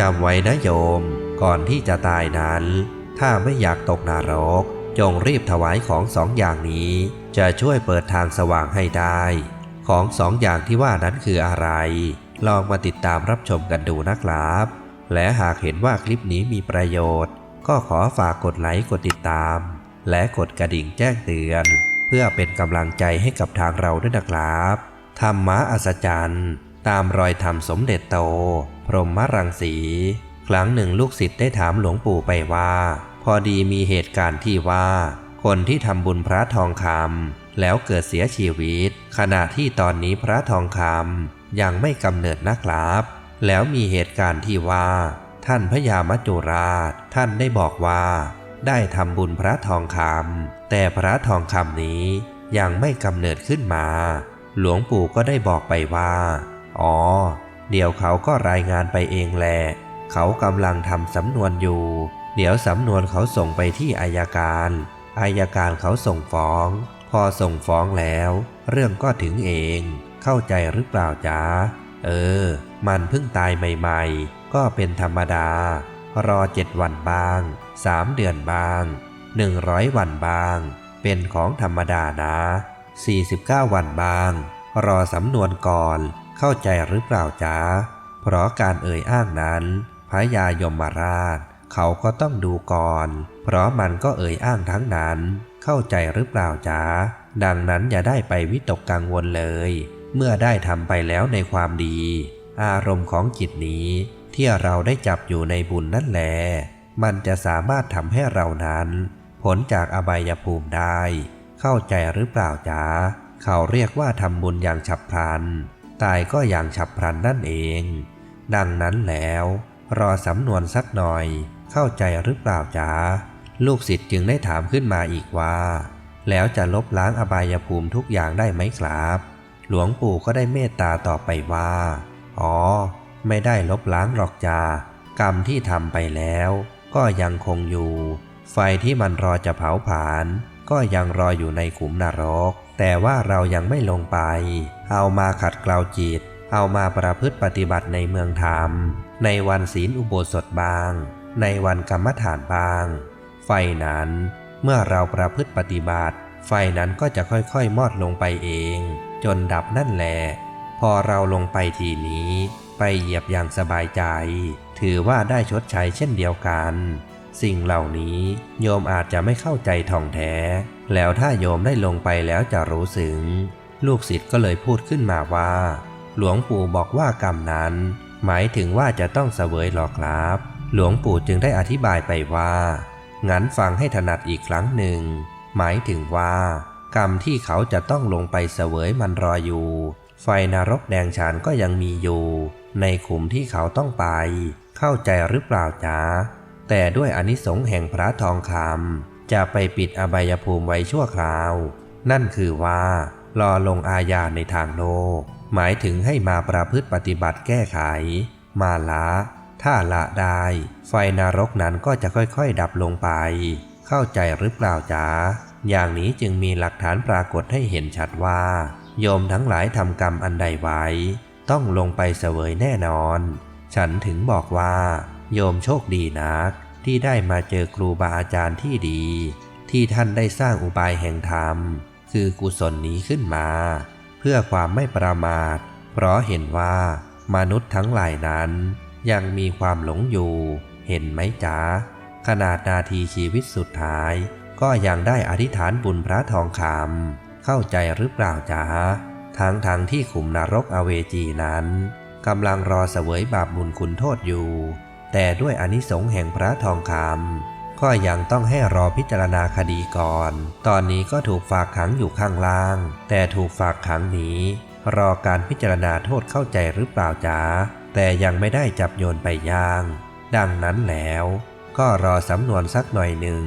จำไว้นะโยม ก่อนที่จะตายนั้น ถ้าไม่อยากตกนรก จงรีบถวายของสองอย่างนี้ จะช่วยเปิดทางสว่างให้ได้ ของสองอย่างที่ว่านั้นคืออะไร ลองมาติดตามรับชมกันดูนะครับ และหากเห็นว่าคลิปนี้มีประโยชน์ ก็ขอฝากกดไลค์กดติดตาม และกดกระดิ่งแจ้งเตือน เพื่อเป็นกำลังใจให้กับทางเราด้วยนะครับธรรมะอัศจรรย์ ตามรอยธรรมสมเด็จโต พรหมรังสี ครั้งหนึ่งลูกศิษย์ได้ถามหลวงปู่ไปว่า พอดีมีเหตุการณ์ที่ว่า คนที่ทำบุญพระทองคำแล้วเกิดเสียชีวิต ขณะที่ตอนนี้พระทองคำยังไม่กำเนิดนะครับ แล้วมีเหตุการณ์ที่ว่า ท่านพญามัจจุราช ท่านได้บอกว่า ได้ทำบุญพระทองคำแต่พระทองคำนี้ยังไม่กำเนิดขึ้นมา หลวงปู่ก็ได้บอกไปว่า อ๋อ เดี๋ยวเขาก็รายงานไปเองแหละ เขากำลังทำสำนวนอยู่ เดี๋ยวสำนวนเขาส่งไปที่อายการ อายการเขาส่งฟ้อง พอส่งฟ้องแล้ว เรื่องก็ถึงเอง เข้าใจหรือเปล่าจ๊ะ เออ มันเพิ่งตายใหม่ ๆ ก็เป็นธรรมดา รอเจ็ดวันบ้าง สามเดือนบ้าง หนึ่งร้อยวันบ้าง เป็นของธรรมดานะ 49 วันบ้าง รอสำนวนก่อน เข้าใจหรือเปล่าจ๊ะเพราะการเอ่ยอ้างนั้นพระยายมราช เขาก็ต้องดูก่อน เพราะมันก็เอ่ยอ้างทั้งนั้น เข้าใจหรือเปล่าจ๊ะดังนั้นอย่าได้ไปวิตกกังวลเลย เมื่อได้ทำไปแล้วในความดี อารมณ์ของจิตนี้ ที่เราได้จับอยู่ในบุญนั่นแหละมันจะสามารถทำให้เรานั้นผลจากอบายภูมิได้ เข้าใจหรือเปล่าจ๊ะเขาเรียกว่าทำบุญอย่างฉับพลัน ตายก็อย่างฉับพลันนั่นเอง ดังนั้นแล้ว รอสำนวนสักหน่อย เข้าใจหรือเปล่าจ๊ะลูกศิษย์จึงได้ถามขึ้นมาอีกว่า แล้วจะลบล้างอบายภูมิทุกอย่างได้ไหมครับ หลวงปู่ก็ได้เมตตาตอบไปว่า อ๋อ ไม่ได้ลบล้างหรอกจ้ากรรมที่ทำไปแล้ว ก็ยังคงอยู่ ไฟที่มันรอจะเผาผลาญก็ยังรออยู่ในขุมนรก แต่ว่าเรายังไม่ลงไป เอามาขัดเกลาจิต เอามาประพฤติปฏิบัติในเมืองธรรม ในวันศีลอุโบสถบาง ในวันกรรมฐานบาง ไฟนั้นเมื่อเราประพฤติปฏิบัติ ไฟนั้นก็จะค่อยๆ มอดลงไปเอง จนดับนั่นแหละ พอเราลงไปทีนี้ ไปเหยียบอย่างสบายใจ ถือว่าได้ชดใช้เช่นเดียวกัน สิ่งเหล่านี้โยมอาจจะไม่เข้าใจท่องแท้ แล้วถ้าโยมได้ลงไปแล้วจะรู้สึง ลูกศิษย์ก็เลยพูดขึ้นมาว่า หลวงปู่บอกว่ากรรมนั้น หมายถึงว่าจะต้องเสวยหรอครับ หลวงปู่จึงได้อธิบายไปว่า งั้นฟังให้ถนัดอีกครั้งหนึ่ง หมายถึงว่า กรรมที่เขาจะต้องลงไปเสวยมันรออยู่ ไฟนรกแดงฉานก็ยังมีอยู่ ในขุมที่เขาต้องไป เข้าใจหรือเปล่าจ๊ะ แต่ด้วยอนิสงส์แห่งพระทองคำจะไปปิดอบายภูมิไว้ชั่วคราว นั่นคือว่า รอลงอาญาในทางโลก หมายถึงให้มาประพฤติปฏิบัติแก้ไข มาละ ถ้าละได้ ไฟนรกนั้นก็จะค่อยๆ ดับลงไป เข้าใจหรือเปล่าจ๊ะอย่างนี้จึงมีหลักฐานปรากฏให้เห็นชัดว่า โยมทั้งหลายทำกรรมอันใดไว้ ต้องลงไปเสวยแน่นอน ฉันถึงบอกว่า โยมโชคดีนักที่ได้มาเจอครูบาอาจารย์ที่ดี ที่ท่านได้สร้างอุบายแห่งธรรม คือกุศลนี้ขึ้นมา เพื่อความไม่ประมาท เพราะเห็นว่ามนุษย์ทั้งหลายนั้น ยังมีความหลงอยู่ เห็นไหมจ๊ะขนาดนาทีชีวิตสุดท้าย ก็ยังได้อธิษฐานบุญพระทองคำเข้าใจหรือเปล่าจ๊ะทั้งทางที่ขุมนรกอเวจีนั้นกำลังรอเสวยบาปบุญคุณโทษอยู่ แต่ด้วยอนิสงส์แห่งพระทองคำก็ยังต้องให้รอพิจารณาคดีก่อน ตอนนี้ก็ถูกฝากขังอยู่ข้างล่าง แต่ถูกฝากขังนี้รอการพิจารณาโทษเข้าใจหรือเปล่าจ๊ะแต่ยังไม่ได้จับโยนไปย่าง ดังนั้นแล้ว ก็รอสำนวนสักหน่อยหนึ่ง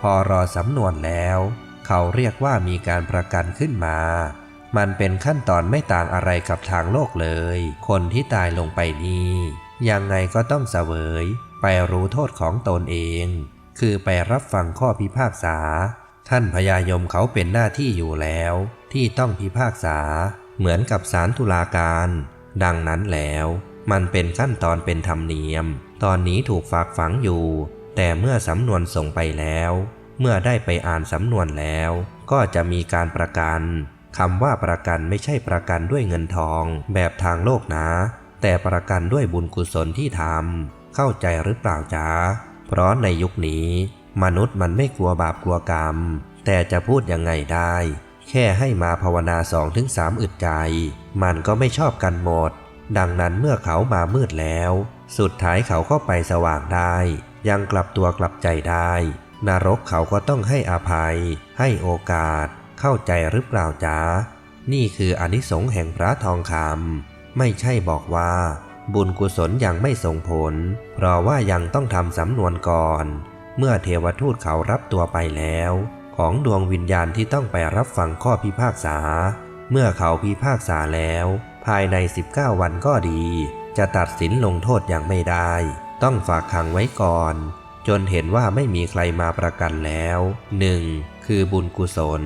พอรอสำนวนแล้ว เขาเรียกว่ามีการประกันขึ้นมา มันเป็นขั้นตอนไม่ต่างอะไรกับทางโลกเลย คนที่ตายลงไปนี่ยังไงก็ต้องเสวย ไปรู้โทษของตนเอง คือไปรับฟังข้อพิพากษา ท่านพญายมเขาเป็นหน้าที่อยู่แล้ว ที่ต้องพิพากษา เหมือนกับศาลตุลาการ ดังนั้นแล้ว มันเป็นขั้นตอนเป็นธรรมเนียม ตอนนี้ถูกฝากฝังอยู่ แต่เมื่อสำนวนส่งไปแล้ว เมื่อได้ไปอ่านสำนวนแล้ว ก็จะมีการประกัน คำว่าประกันไม่ใช่ประกันด้วยเงินทอง แบบทางโลกนะ แต่ประกันด้วยบุญกุศลที่ทำเข้าใจหรือเปล่าจ๊ะเพราะในยุคนี้ มนุษย์มันไม่กลัวบาปกลัวกรรม แต่จะพูดยังไงได้ แค่ให้มาภาวนาสองถึงสามอึดใจ มันก็ไม่ชอบกันหมด ดังนั้นเมื่อเขามามืดแล้ว สุดท้ายเขาก็ไปสว่างได้ ยังกลับตัวกลับใจได้ นรกเขาก็ต้องให้อภัย ให้โอกาส เข้าใจหรือเปล่าจ๊ะนี่คืออนิสงส์แห่งพระทองคำไม่ใช่บอกว่า บุญกุศลยังไม่ส่งผล เพราะว่ายังต้องทำสำนวนก่อน เมื่อเทวทูตเขารับตัวไปแล้ว ของดวงวิญญาณที่ต้องไปรับฟังข้อพิพากษา เมื่อเขาพิพากษาแล้ว ภายใน 19 วันก็ดี จะตัดสินลงโทษอย่างไม่ได้ ต้องฝากขังไว้ก่อนจนเห็นว่าไม่มีใครมาประกันแล้ว 1. คือบุญกุศล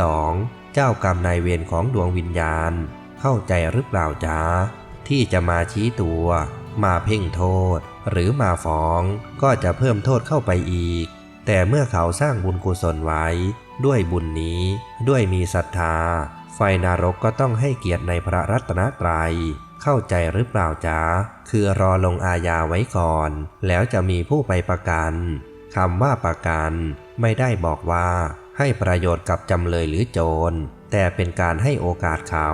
2. เจ้ากรรมนายเวรของดวงวิญญาณ เข้าใจหรือเปล่าจ๊ะที่จะมาชี้ตัว มาเพ่งโทษ หรือมาฟ้องก็จะเพิ่มโทษเข้าไปอีก แต่เมื่อเขาสร้างบุญกุศลไว้ ด้วยบุญนี้ ด้วยมีศรัทธา ไฟนรกก็ต้องให้เกียรติในพระรัตนตรัยเข้าใจหรือเปล่าจ๊ะคือรอลงอาญาไว้ก่อน แล้วจะมีผู้ไปประกันคำว่าประกัน ไม่ได้บอกว่า ให้ประโยชน์กับจำเลยหรือโจร แต่เป็นการให้โอกาสเขา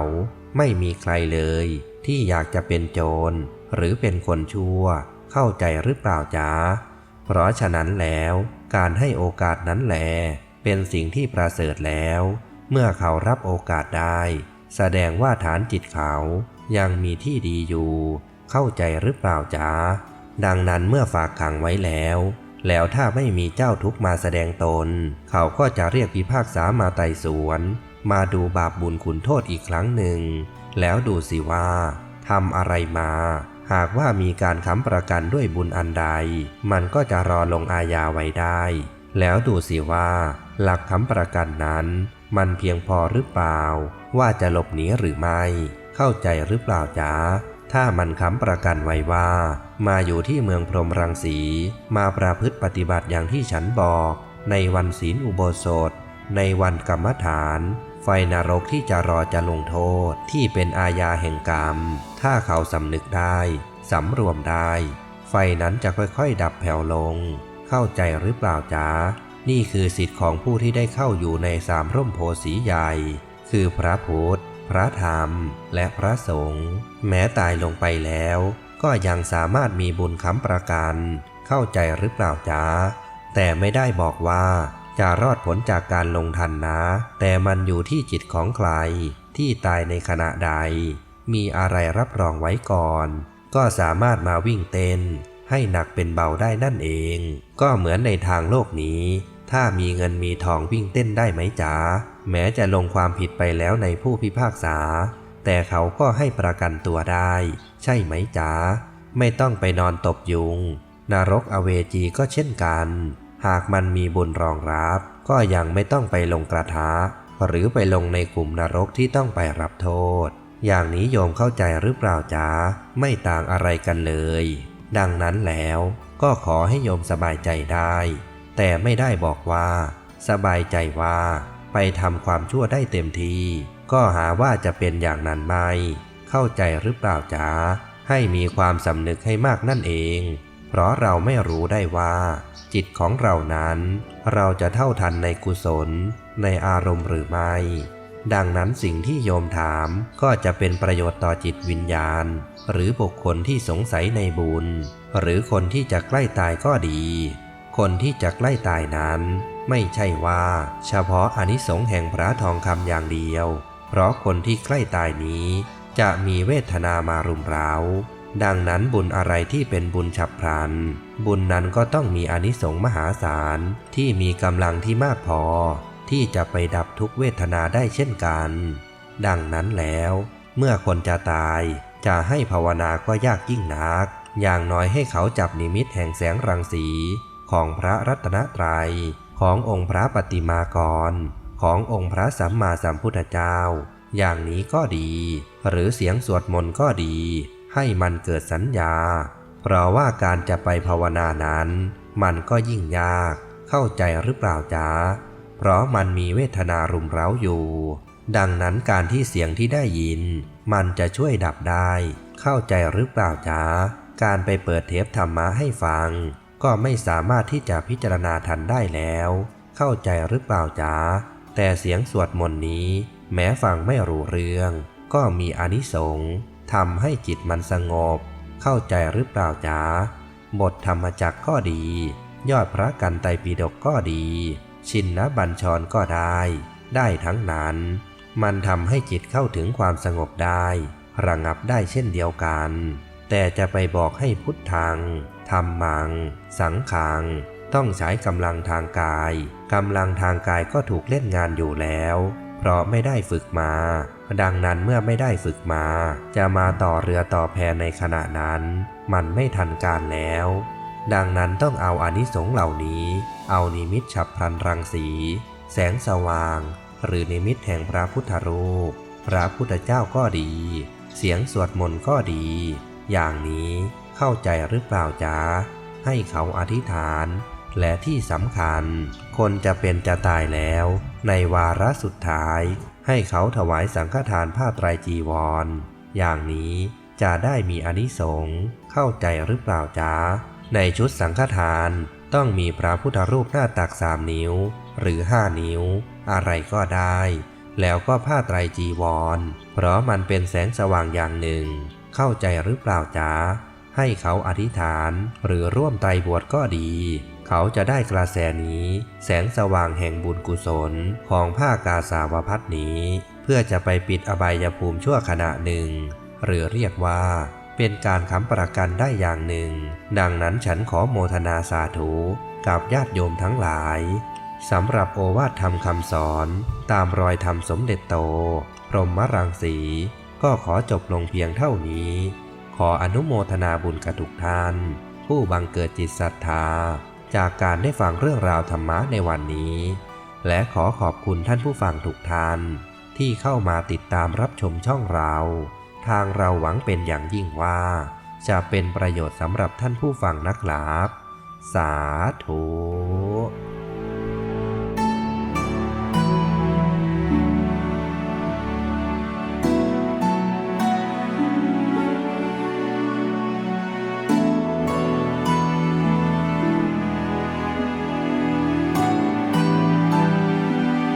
ไม่มีใครเลย ที่อยากจะเป็นโจร หรือเป็นคนชั่ว เข้าใจหรือเปล่าจ๊ะเพราะฉะนั้นแล้ว การให้โอกาสนั้นแหลเป็นสิ่งที่ประเสริฐแล้ว เมื่อเขารับโอกาสได้ แสดงว่าฐานจิตเขายังมีที่ดีอยู่ เข้าใจหรือเปล่าจ๊ะดังนั้นเมื่อฝากขังไว้แล้ว แล้วถ้าไม่มีเจ้าทุกมาแสดงตน เขาก็จะเรียกพิพากษามาไต่สวน มาดูบาปบุญคุณโทษอีกครั้งหนึ่ง แล้วดูสิว่าทำอะไรมา หากว่ามีการค้ำประกันด้วยบุญอันใด มันก็จะรอลงอาญาไว้ได้ แล้วดูสิว่า หลักค้ำประกันนั้น มันเพียงพอหรือเปล่า ว่าจะหลบหนีหรือไม่ เข้าใจหรือเปล่าจ๊ะถ้ามันค้ำประกันไว้ว่า มาอยู่ที่เมืองพรหมรังสี มาประพฤติปฏิบัติอย่างที่ฉันบอก ในวันศีลอุโบสถ ในวันกรรมฐาน ไฟนรกที่จะรอจะลงโทษที่เป็นอาญาแห่งกรรม ถ้าเขาสำนึกได้สำรวมได้ ไฟนั้นจะค่อยๆ ดับแผ่วลง เข้าใจหรือเปล่าจ๊ะนี่คือสิทธิ์ของผู้ที่ได้เข้าอยู่ในสามร่มโพสีใหญ่ คือพระพุทธ พระธรรม และพระสงฆ์แม้ตายลงไปแล้ว ก็ยังสามารถมีบุญค้ำประกัน เข้าใจหรือเปล่าจ๊ะแต่ไม่ได้บอกว่าจะรอดผลจากการลงทันนะ แต่มันอยู่ที่จิตของใคร ที่ตายในขณะใด มีอะไรรับรองไว้ก่อน ก็สามารถมาวิ่งเต้น ให้หนักเป็นเบาได้นั่นเอง ก็เหมือนในทางโลกนี้ ถ้ามีเงินมีทองวิ่งเต้นได้ไหมจ๊ะแม้จะลงความผิดไปแล้วในผู้พิพากษา แต่เขาก็ให้ประกันตัวได้ ใช่ไหมจ๊ะไม่ต้องไปนอนตบยุง นรกอเวจีก็เช่นกัน หากมันมีบุญรองรับ ก็ยังไม่ต้องไปลงกระทะ หรือไปลงในกลุ่มนรกที่ต้องไปรับโทษ อย่างนี้โยมเข้าใจหรือเปล่าจ๊ะไม่ต่างอะไรกันเลย ดังนั้นแล้วก็ขอให้โยมสบายใจได้ แต่ไม่ได้บอกว่า สบายใจว่า ไปทำความชั่วได้เต็มที่ ก็หาว่าจะเป็นอย่างนั้นไหม เข้าใจหรือเปล่าจ๊ะให้มีความสำนึกให้มากนั่นเอง เพราะเราไม่รู้ได้ว่า จิตของเรานั้น เราจะเท่าทันในกุศล ในอารมณ์หรือไม่ ดังนั้นสิ่งที่โยมถามก็จะเป็นประโยชน์ต่อจิตวิญญาณ หรือบุคคลที่สงสัยในบุญ หรือคนที่จะใกล้ตายก็ดี คนที่จะใกล้ตายนั้น ไม่ใช่ว่า เฉพาะอานิสงส์แห่งพระทองคำอย่างเดียว เพราะคนที่ใกล้ตายนี้ จะมีเวทนามารุมเร้า ดังนั้นบุญอะไรที่เป็นบุญฉับพลัน บุญนั้นก็ต้องมีอนิสงส์มหาศาลที่มีกำลังที่มากพอ ที่จะไปดับทุกเวทนาได้เช่นกัน ดังนั้นแล้ว เมื่อคนจะตาย จะให้ภาวนาก็ยากยิ่งนัก อย่างน้อยให้เขาจับนิมิตแห่งแสงรังสีของพระรัตนตรยัยขององค์พระปฏิมากร ขององค์พระสัมมาสัมพุทธเจ้า อย่างนี้ก็ดี หรือเสียงสวดมนต์ก็ดี ให้มันเกิดสัญญา เพราะว่าการจะไปภาวนานั้น มันก็ยิ่งยาก เข้าใจหรือเปล่าจ๊ะเพราะมันมีเวทนารุมเร้าอยู่ ดังนั้นการที่เสียงที่ได้ยิน มันจะช่วยดับได้ เข้าใจหรือเปล่าจ๊ะการไปเปิดเทปธรรมะให้ฟัง ก็ไม่สามารถที่จะพิจารณาทันได้แล้ว เข้าใจหรือเปล่าจ๊ะ แต่เสียงสวดมนต์นี้ แม้ฟังไม่รู้เรื่อง ก็มีอนิสงส์ทำให้จิตมันสงบ เข้าใจหรือเปล่าจ๊ะบทธรรมจักก็ดี ยอดพระกันไตรปิฎกก็ดี ชินนบัญชรก็ได้ ได้ทั้งนั้น มันทำให้จิตเข้าถึงความสงบได้ ระงับได้เช่นเดียวกัน แต่จะไปบอกให้พุทธังธรรมัง สังขัง ต้องใช้กำลังทางกายกำลังทางกายก็ถูกเล่นงานอยู่แล้ว เพราะไม่ได้ฝึกมา ดังนั้นเมื่อไม่ได้ฝึกมา จะมาต่อเรือต่อแพในขณะนั้น มันไม่ทันการแล้ว ดังนั้นต้องเอาอนิสงส์เหล่านี้ เอานิมิตฉับพลันรังสี แสงสว่าง หรือนิมิตแห่งพระพุทธรูป พระพุทธเจ้าก็ดี เสียงสวดมนต์ก็ดี อย่างนี้เข้าใจหรือเปล่าจ๊ะให้เขาอธิษฐาน และที่สำคัญ คนจะเป็นจะตายแล้ว ในวาระสุดท้าย ให้เขาถวายสังฆทานผ้าไตรจีวร อย่างนี้จะได้มีอนิสงส์เข้าใจหรือเปล่าจ๊ะในชุดสังฆทานต้องมีพระพุทธรูปหน้าตักสามนิ้ว หรือห้านิ้ว อะไรก็ได้ แล้วก็ผ้าไตรจีวร เพราะมันเป็นแสงสว่างอย่างหนึ่ง เข้าใจหรือเปล่าจ๊ะให้เขาอธิษฐานหรือร่วมไตรบวชก็ดี เขาจะได้กระแสนี้ แสงสว่างแห่งบุญกุศลของผ้ากาสาวพัดนี้ เพื่อจะไปปิดอบายภูมิชั่วขณะหนึ่ง หรือเรียกว่าเป็นการค้ำประกันได้อย่างหนึ่ง ดังนั้นฉันขอโมทนาสาธุกับญาติโยมทั้งหลายสำหรับโอวาทธรรมคำสอน ตามรอยธรรมสมเด็จโต พรหมรังสี ก็ขอจบลงเพียงเท่านี้ ขออนุโมทนาบุญกับทุกท่าน ผู้บังเกิดจิตศรัทธา จากการได้ฟังเรื่องราวธรรมะในวันนี้ และขอขอบคุณท่านผู้ฟังทุกท่าน ที่เข้ามาติดตามรับชมช่องเรา ทางเราหวังเป็นอย่างยิ่งว่า จะเป็นประโยชน์สำหรับท่านผู้ฟังนะครับ สาธุ